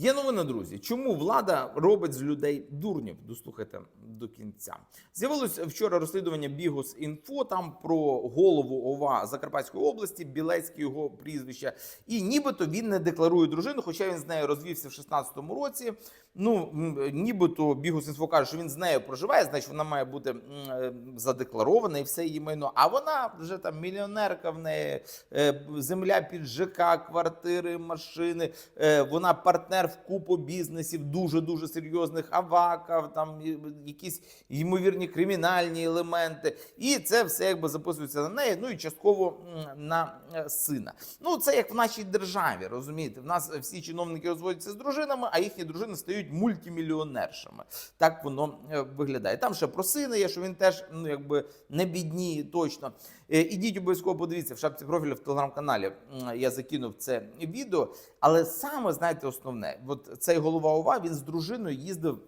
Є новина, друзі. Чому влада робить з людей дурнів? Дослухайте до кінця. З'явилось вчора розслідування Бігус інфо там про голову ОВА Закарпатської області, Білецьке його прізвище. І нібито він не декларує дружину, хоча він з нею розвівся в 16-му році. Ну нібито Бігус інфо каже, що він з нею проживає, значить вона має бути е, задекларована і все її майно. А вона вже там мільйонерка в неї, е, земля під ЖК, квартири, машини. Е, Вона партнер в купу бізнесів, дуже дуже серйозних аваків, там якісь ймовірні кримінальні елементи. І це все якби записується на неї. Ну і частково на е, сина. Ну це як в нашій державі, розумієте? В нас всі чиновники розводяться з дружинами, а їхні дружини стають мультимільйонершами. Так воно е, виглядає. Там ще про сина є, що він теж ну якби не бідніє точно. Е, Ідіть обов'язково подивіться в шапці профілю в телеграм-каналі. Я закинув це відео. Але саме знаєте, основне, от цей голова ОВА він з дружиною їздив.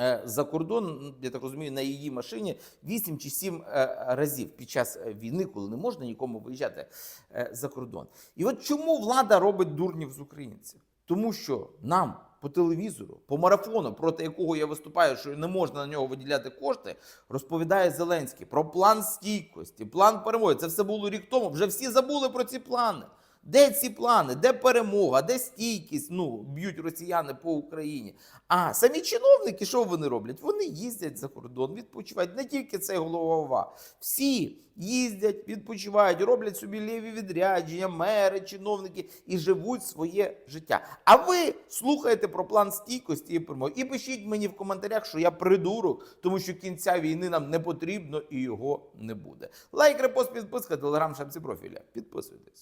е, За кордон, я так розумію, на її машині 8 чи 7 е, разів під час е, війни, коли не можна нікому виїжджати за кордон. І от чому влада робить дурнів з українців? Тому що нам по телевізору, по марафону, проти якого я виступаю, що не можна на нього виділяти кошти, розповідає Зеленський про план стійкості, план перемоги. Це все було рік тому. Вже всі забули про ці плани. Де ці плани? Де перемога? Де стійкість? Ну, б'ють росіяни по Україні. А самі чиновники, що вони роблять? Вони їздять за кордон, відпочивають. Не тільки цей голова Всі їздять, відпочивають, роблять собі ліві відрядження, мери, чиновники і живуть своє життя. А ви слухаєте про план стійкості і перемоги. І пишіть мені в коментарях, що я придурок, тому що кінця війни нам не потрібно і його не буде. Лайк, репост, підписка, телеграм, шапці профіля. Підписуйтесь.